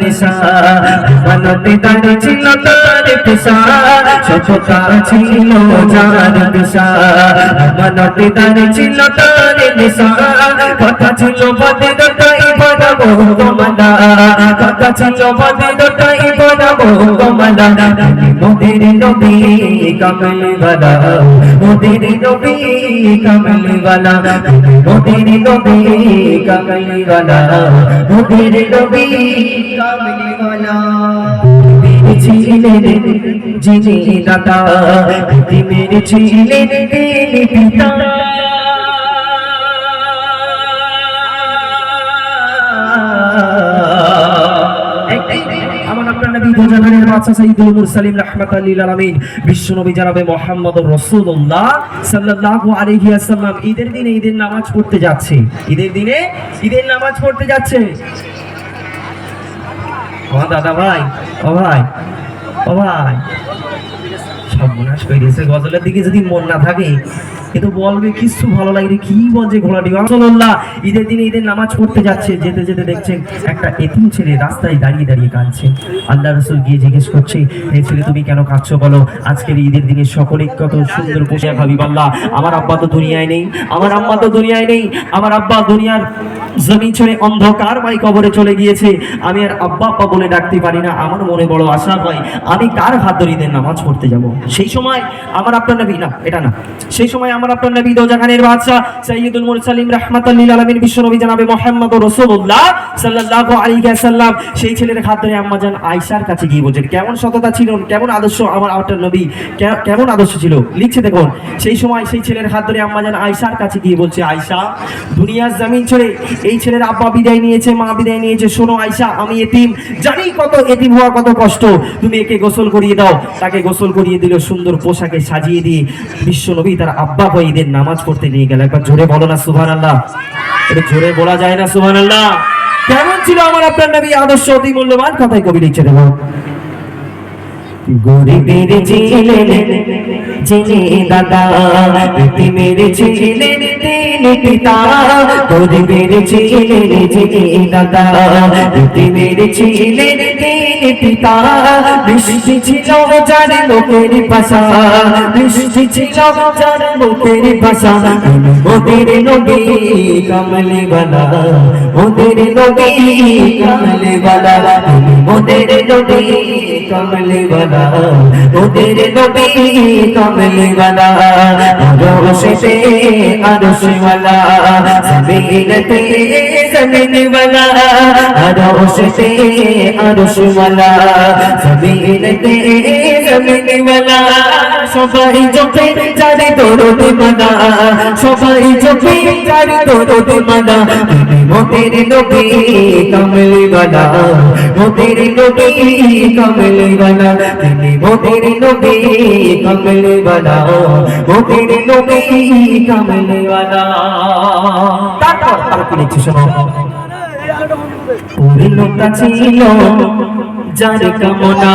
নিশা। মানতে দাঁড়ে ছিল তার পেশা সততা ছিল যার দিশা। মানতে দাঁড়ে কথা ছিল বাদে দটাই কমলা মোদের নবী কমলি মোদের নবী কমলি মোদের নবী কমলি মোদের নবী কমলি ছিলেন যিনি দাতা, পৃথিবীর ছিলেন তিনি পিতা। নবী দুজাহানের বাদশা সাইয়্যিদুল ঈদের দিনে ঈদের নামাজ পড়তে যাচ্ছে। ঈদের দিনে ঈদের নামাজ পড়তে যাচ্ছে। দাদা ভাই, ও ভাই ও ভাই। সর্বনাশ করে দিয়েছে গজলের দিকে যদি মন না থাকে। বলবে ভালো লাগে কি বলছে ঘোড়াটি? রাসূলুল্লাহ ঈদের দিনে ঈদের নামাজ পড়তে যাচ্ছে, যেতে যেতে দেখছেন একটা এতিম ছেলে রাস্তায় দাঁড়িয়ে দাঁড়িয়ে কাঁদছে। আল্লাহ রসুল গিয়ে জিজ্ঞেস করছে হে ছেলে, তুমি কেন কাঁদছো বলো? আজকের ঈদের দিনে সকলে কত সুন্দর পোশাক হাবিব আল্লাহ আমার আব্বা তো দুনিয়ায় নেই, আমার আম্মা তো দুনিয়ায় নেই, আমার আব্বা দুনিয়ার জমি ছেড়ে অন্ধকার মাই কবরে চলে গিয়েছে। আমি আর আব্বা আব্বা বলে ডাকতে পারি না। আমার মনে বড় আশা হয়, আমি কার হাত ঈদের নামাজ পড়তে যাব? সেই সময় আমার আপনার নবী, না, এটা না। সেই সময় আমার আপনার নবী দোজাহানের বাদশা সাইয়্যিদুল মুরসালিন রাহমাতাল লিল আলামিন বিশ্ব নবী জনাবে মুহাম্মদ রাসূলুল্লাহ সাল্লাল্লাহু আলাইহি ওয়াসাল্লাম। সেই ছেলের হাত ধরে আম্মা জান আয়েশার কাছে গিয়ে বলছেন, কেমন সততা ছিল? কেমন আদর্শ আমার আপনার নবী? কেমন আদর্শ ছিল? লিখছে দেখুন। সেই সময় সেই ছেলের হাত ধরে আম্মা জান আয়েশার কাছে গিয়ে বলছে, আয়েশা, দুনিয়ার জমিন ছেড়ে এই ছেলের আব্বা বিদায় নিয়েছে, মা বিদায় নিয়েছে। শোনো আয়েশা, আমি এতিম। জানি কত এতিম হওয়া কত কষ্ট। তুমি একে গোসল করিয়ে দাও। তাকে গোসল করিয়ে দিল সুন্দর পোশাকে সাজিয়ে দিয়ে বিশ্ব নবী তার আব্বা ঈদের নামাজ পড়তে নিয়ে গেল। একবার জোরে বলো না সুবহান আল্লাহ জোরে বলা যায় না সুবহান আল্লাহ কেমন ছিল আমার আপনার নবী আদর্শ অতি মূল্যবান? কথাই কবি লিখছে, দেখো। গরিবের ছিলেন যিনি দাদা পৃথিবীর তিনি পিতা। গরিবের ছিলেন যিনি দাদা পৃথিবীর তিনি পিতা বৃষ্টি ছিল যার লোকের পাশা বৃষ্টি ছিল যার লোকের পাশা ওদের নবী কমলে বালা। ওদের নবী কমলে বালা। ওদের নবী কমলে বালা। ওদের নবী কমলে বালা। আরশেতে আরশওয়ালা জমিনতে জমিনওয়ালা আরশেতে আরশওয়ালা জমিনতে জমিনওয়ালা সবাই চোখে চারি দরদে মানা সবাই চোখে চারি দরদে মানা মোদের নবী কমলি বালা মোদের নবী কমলি বালা তিনি মোদের নবী কমলি বালা মোদের নবী কমলি বালা তারপর আর কি লিখছে শোনো। পূর্ণতা ছিল যার কামনা,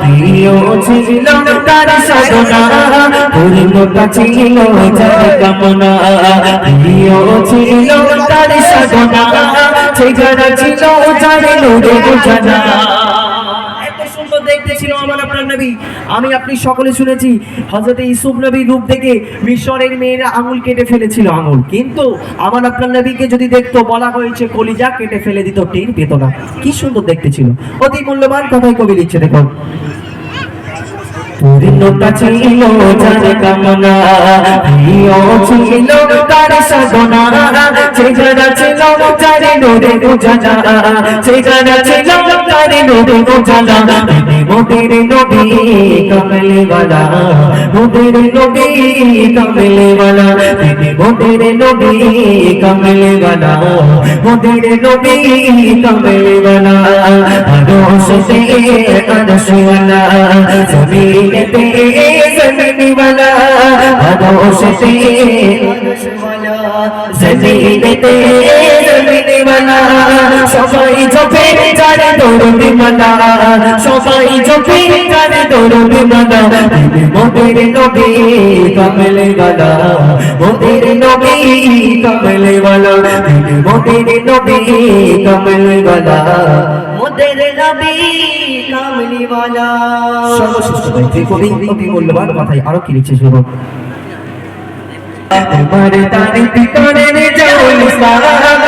প্রিয় ছিল তার সাধনা পূর্ণতা ছিল যার কামনা, প্রিয় ছিল তার সাধনা ঠিকানা ছিল যার নূরে জানা। সুন্দর দেখতে ছিল আমার আপনার নবী। আমি আপনি সকলে শুনেছি হজরত ইসুফ নবীর রূপ দেখে মিশরের মেয়েরা আঙুল কেটে ফেলেছিল, আঙুল। কিন্তু আমার আপনার নবীকে যদি দেখতো, বলা হয়েছে, কলিজা কেটে ফেলে দিত, টের পেত না। কি সুন্দর দেখতে ছিল। অতি মূল্যবান কথাই কবি লিখছে, দেখুন। ছিল যার কামনা। প্রিয় ছিল তার সাধনা। চেহারা ছিল যার নোরে সে চেহারা ছিল তার নোরে উজালা মোদের নবী কমলে वाला ভোটের নবী কামলে বানা তিনি ভোটের নবী কামলে বানা। ভোটের নবী কামলে বানা আদর্শ সে আদর্শ বানা। জমিনেতে জমিনি বানা আদর্শ সে জমিনেতে জমিনি বানা। সবাই জপে যারে দরুদ মালা সবাই জপে যারে দরুদ মালা মোদের নবী কমলে वाला মোদের নবী কমলে वाला মোদের নবী কমলে वाला মোদের নবী কামলিওয়ালা সর্বশ্রেষ্ঠ কবি কবি কবি মূল্যবান কথায় আরো কি লিখছে শুনো তোমার তারিফ করে রে জাউল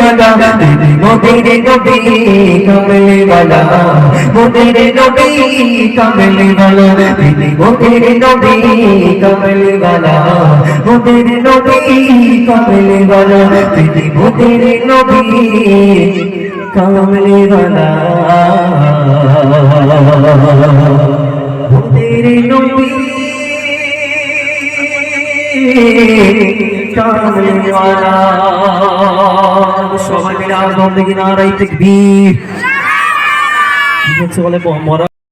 মালা দিদি মোদের নবী কমলে ওয়ালা মোদের নবী কমলে দিদি মোদের নবী কমলে ওয়ালা মোদের নবী কমলে দিদি মোদের নবী কমলে ওয়ালা মোদের নবী সবাই মিলে আর বন্দে কিনা রাইতে বলে মরা